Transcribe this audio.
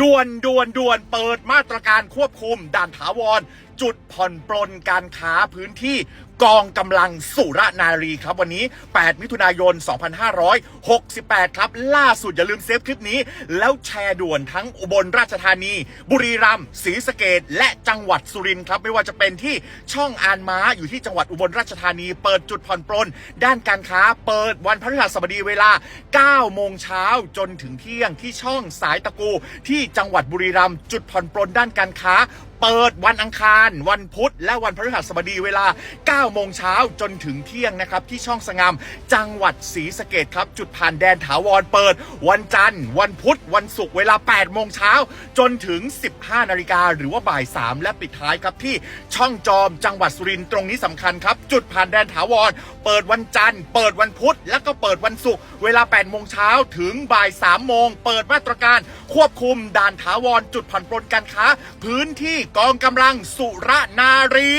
ด่วนด่วนด่วนเปิดมาตรการควบคุมด่านถาวรจุดผ่อนปลนการค้าพื้นที่กองกำลังสุรนารีครับวันนี้ 8 มิถุนายน 2568 ครับ ล่าสุดอย่าลืมเซฟคลิปนี้ แล้วแชร์ด่วนทั้งอุบลราชธานี บุรีรัมย์ศรีสะเกดและจังหวัดสุรินทร์ครับ ไม่ว่าจะเป็นที่ช่องอานม้าอยู่ที่จังหวัดอุบลราชธานี เปิดจุดผ่อนปลน ด้านการค้าเปิดวันพฤหัสบดีเวลา 9 โมงเช้าจนถึงเที่ยงที่ช่องสายตะกูที่จังหวัดบุรีรัมย์จุดผ่อนปลนด้านการค้า เปิดวันอังคาร วันพุธ และวันพฤหัสบดีเวลา 9 โมงเช้าจนถึงเที่ยงนะครับ ที่ช่องสงามจังหวัดศรีสะเกดครับ จุดผ่านแดนถาวรเปิด วันจันทร์ วันพุธ วันศุกร์เวลา 8 โมงเช้าจนถึง 15 นาฬิกาหรือว่าบ่าย 3 และปิดท้ายครับที่ช่องจอมจังหวัดสุรินทร์ตรงนี้สำคัญครับ จุดผ่านแดนถาวรเปิดวันจันทร์ เปิดวันพุธ แล้วก็เปิดวันศุกร์เวลา 8 โมงเช้าถึงบ่าย 3 โมง เปิดมาตรการควบคุมด่านถาวรจุดผ่อนปลนการค้า พื้นที่กองกำลังสุรนารี